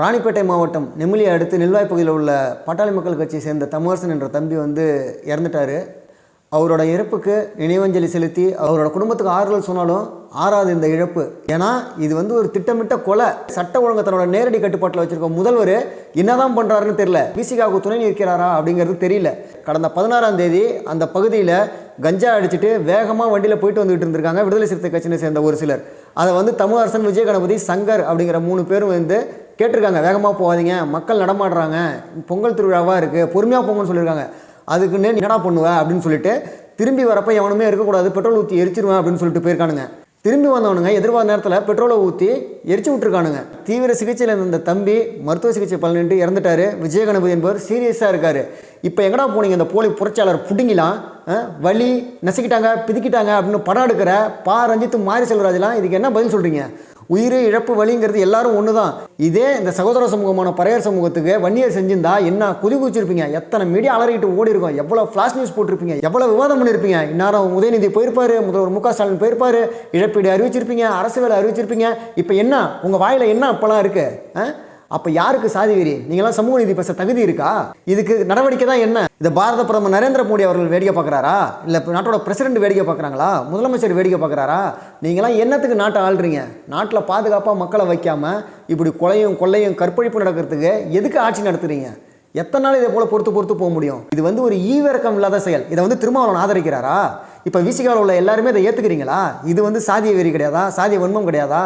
ராணிப்பேட்டை மாவட்டம் நெமிலியை அடுத்து நெல்வாய் பகுதியில் உள்ள பாட்டாளி மக்கள் கட்சியை சேர்ந்த தமிழரசன் என்ற தம்பி வந்து இறந்துட்டார். அவரோட இறப்புக்கு நினைவஞ்சலி செலுத்தி அவரோட குடும்பத்துக்கு ஆறுதல் சொன்னாலும் ஆறாது இந்த இழப்பு. ஏன்னா இது வந்து ஒரு திட்டமிட்ட கொலை. சட்ட ஒழுங்கு தன்னோட நேரடி கட்டுப்பாட்டில் வச்சிருக்க முதல்வர் என்னதான் பண்ணுறாருன்னு தெரியல. விசிகாவுக்கு துணை நிற்கிறாரா அப்படிங்கிறது தெரியல. கடந்த பதினாறாம் தேதி அந்த பகுதியில் கஞ்சா அடிச்சுட்டு வேகமாக வண்டியில் போயிட்டு வந்துகிட்டு இருந்திருக்காங்க. விடுதலை சிறுத்தை கட்சியை சேர்ந்த ஒரு சிலர். அதை வந்து தமிழரசன் விஜய கணபதி சங்கர் அப்படிங்கிற மூணு பேரும் வந்து கேட்டிருக்காங்க வேகமாக போகாதீங்க மக்கள் நடமாடுறாங்க பொங்கல் திருவிழாவாக இருக்குது பொறுமையாக போங்கன்னு சொல்லியிருக்காங்க. அதுக்கு நீ என்னடா பண்ணுவ அப்படின்னு சொல்லிட்டு திரும்பி வரப்போ எவனுமே இருக்கக்கூடாது பெட்ரோல் ஊற்றி எரிச்சிருவேன் அப்படின்னு சொல்லிட்டு போயிருக்கானுங்க. திரும்பி வந்தவனுங்க எதிர்பார்த்த நேரத்தில் பெட்ரோலை ஊற்றி எரிச்சு விட்டுருக்கானுங்க. தீவிர சிகிச்சையில் இருந்த தம்பி மருத்துவ சிகிச்சை பலனின்றி இறந்துட்டாரு. விஜயகணபதி என்பவர் சீரியஸாக இருக்கார். இப்போ எங்கடா போனீங்க இந்த போலி புரட்சியாளர் புடுங்கிலாம் வலி நசுக்கிட்டாங்க பிதுக்கிட்டாங்க அப்படின்னு படம் எடுக்கிற பா ரஞ்சித்து மாரி செல்வராஜெலாம் இதுக்கு என்ன பதில் சொல்கிறீங்க உயிர் இழப்பு வலிங்கிறது எல்லாரும் ஒன்று தான் இதே இந்த சகோதர சமூகமான பறையர் சமூகத்துக்கு வன்னியர் செஞ்சிருந்தா என்ன குதி குதிச்சிருப்பீங்க? எத்தனை மீடியா அலறிக்கிட்டு ஓடி இருக்கும்? எவ்வளோ ஃப்ளாஷ் நியூஸ் போட்டிருப்பீங்க? எவ்வளோ விவாதம் பண்ணியிருப்பீங்க இன்னாரம் உதயநிதி போயிருப்பார் முதல்வர் மு க ஸ்டாலின் போயிருப்பார் இழப்பீடு அறிவிச்சிருப்பீங்க அரசு வேலை அறிவிச்சிருப்பீங்க. இப்போ என்ன? உங்கள் வாயில் என்ன அப்போலாம் இருக்குது ஆ? அப்போ யாருக்கு சாதி வெறி? நீங்களாம் சமூக நீதி பேச தகுதி இருக்கா? இதுக்கு நடவடிக்கை தான் என்ன? இந்த பாரத பிரதமர் நரேந்திர மோடி அவர்கள் வேடிக்கை பார்க்குறாரா? இல்லை நாட்டோட பிரசிடென்ட் வேடிக்கை பார்க்குறாங்களா? முதலமைச்சர் வேடிக்கை பார்க்குறாரா? நீங்களாம் என்னத்துக்கு நாட்டை ஆள்றீங்க? நாட்டில் பாதுகாப்பாக மக்களை வைக்காமல் இப்படி கொலையும் கொள்ளையும் கற்பழிப்பு நடக்கிறதுக்கு எதுக்கு ஆட்சி நடத்துறீங்க? எத்தனை நாள் இதை போல் பொறுத்து பொறுத்து போக முடியும்? இது வந்து ஒரு ஈவிரக்கம் இல்லாத செயல். இதை வந்து திருமாவளவன் ஆதரிக்கிறாரா? இப்போ விசிகாவில் உள்ள எல்லாருமே இதை ஏற்றுக்கிறீங்களா இது வந்து சாதிய வெறி கிடையாதா? சாதிய வன்மம் கிடையாதா?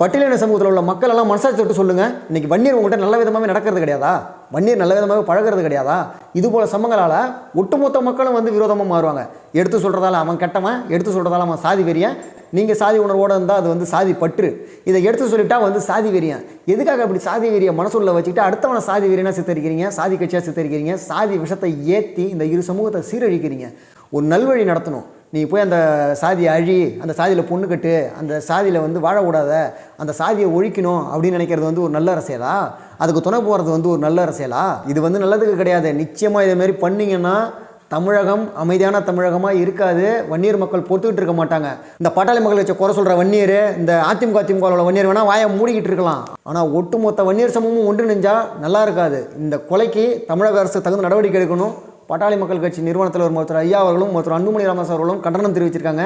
பட்டியலின சமூகத்தில் உள்ள மக்கள் எல்லாம் மனசாட்சி தொட்டு சொல்லுங்க. இன்னைக்கு வன்னியர் உங்கள்கிட்ட நல்ல விதமாகவே நடக்கிறது கிடையாதா? வன்னியர் நல்ல விதமாகவே பழகிறது கிடையாதா? இது போல் சம்பவங்களால் ஒட்டுமொத்த மக்களும் வந்து விரோதமாக மாறுவாங்க. எடுத்து சொல்கிறதால அவன் கெட்டவன் எடுத்து சொல்கிறதால அவன் சாதி வெறியன். நீங்கள் சாதி உணர்வோடு இருந்தால் அது வந்து சாதி பற்று. இதை எடுத்து சொல்லிட்டா வந்து சாதி வெறியன். எதுக்காக அப்படி சாதி வெறிய மனசுள்ள வச்சுக்கிட்டு அடுத்தவனை சாதி வெறியனா சித்தரிக்கிறீங்க? சாதி கட்சியாக சித்தரிக்கிறீங்க? சாதி விஷத்தை ஏற்றி இந்த இரு சமூகத்தை சீரழிக்கிறீங்க? ஒரு நல்வழி நடத்தணும். நீ போய் அந்த சாதியை அழி அந்த சாதியில் பொண்ணு கட்டு அந்த சாதியில் வந்து வாழக்கூடாத அந்த சாதியை ஒழிக்கணும் அப்படின்னு நினைக்கிறது வந்து ஒரு நல்ல அரசியலா? அதுக்கு துணை போகிறது வந்து ஒரு நல்ல அரசியலா? இது வந்து நல்லதுக்கு கிடையாது. நிச்சயமாக இதேமாரி மாதிரி தமிழகம் அமைதியான தமிழகமாக இருக்காது. வன்னியர் மக்கள் பொறுத்துக்கிட்டு இருக்க மாட்டாங்க. இந்த பாட்டாளி மக்கள் வச்ச குறை சொல்கிற வன்னியர் இந்த அதிமுக அதிமுக உள்ள வன்னியர் வேணால் வாயை மூடிக்கிட்டு இருக்கலாம். ஆனால் ஒட்டுமொத்த வன்னியர் சமூகமும் ஒன்று நெஞ்சா நல்லா இருக்காது. இந்த கொலைக்கு தமிழக அரசு தகுந்த நடவடிக்கை எடுக்கணும். பாட்டாளி மக்கள் கட்சி நிறுவனத்தில் ஒரு ஒருத்தர் ஐயா அவர்களும் ஒருத்தர் அன்புமணி ராமதாஸ் அவர்களும் கண்டனம் தெரிவிச்சிருக்காங்க.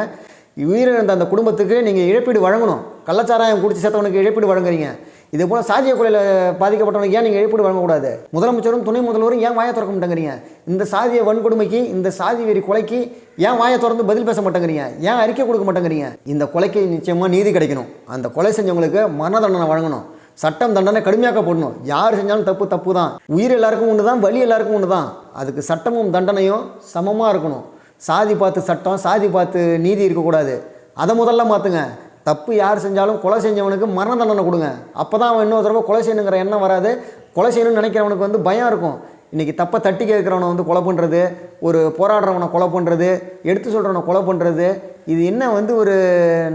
உயிரிழந்த அந்த குடும்பத்துக்கு நீங்கள் இழப்பீடு வழங்கணும். கள்ளச்சாராயம் குடிச்சு சேர்த்தவனுக்கு இழப்பீடு வழங்குறீங்க. இதே போல் சாதிய கொலையில் பாதிக்கப்பட்டவனுக்கு ஏன் நீங்கள் இழப்பீடு வழங்கக்கூடாது? முதலமைச்சரும் துணை முதல்வரும் ஏன் வாயை திறக்க மாட்டேங்கிறீங்க? இந்த சாதிய வன்கொடுமைக்கு இந்த சாதி வெறி கொலைக்கு ஏன் வாயை திறந்து பதில் பேச மாட்டேங்கிறீங்க? ஏன் அறிக்கை கொடுக்க மாட்டேங்கிறீங்க? இந்த கொலைக்கு நிச்சயமாக நீதி கிடைக்கணும். அந்த கொலை செஞ்சவங்களுக்கு மரண தண்டனை வழங்கணும். சட்டம் தண்டனை கடுமையாக்கப்படணும். யார் செஞ்சாலும் தப்பு தப்பு தான் உயிர் எல்லாருக்கும் ஒன்று தான் வலி எல்லாருக்கும் ஒன்று தான் அதுக்கு சட்டமும் தண்டனையும் சமமாக இருக்கணும். சாதி பார்த்து சட்டம் சாதி பார்த்து நீதி இருக்கக்கூடாது. அதை முதல்ல மாற்றுங்க தப்பு யார் செஞ்சாலும் கொலை செஞ்சவனுக்கு மரண தண்டனை கொடுங்க. அப்போ தான் அவன் இன்னொரு தடவை கொலை செய்யணுங்கிற எண்ணம் வராது. கொலை செய்யணும்னு நினைக்கிறவனுக்கு வந்து பயம் இருக்கும். இன்றைக்கி தப்பை தட்டி கேட்குறவனை வந்து கொலை பண்ணுறது ஒரு போராடுறவனை கொலை பண்ணுறது எடுத்து சொல்கிறவனை கொலை பண்ணுறது இது என்ன வந்து ஒரு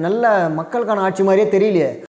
நல்ல மக்களுக்கான ஆட்சி மாதிரியே தெரியலையே.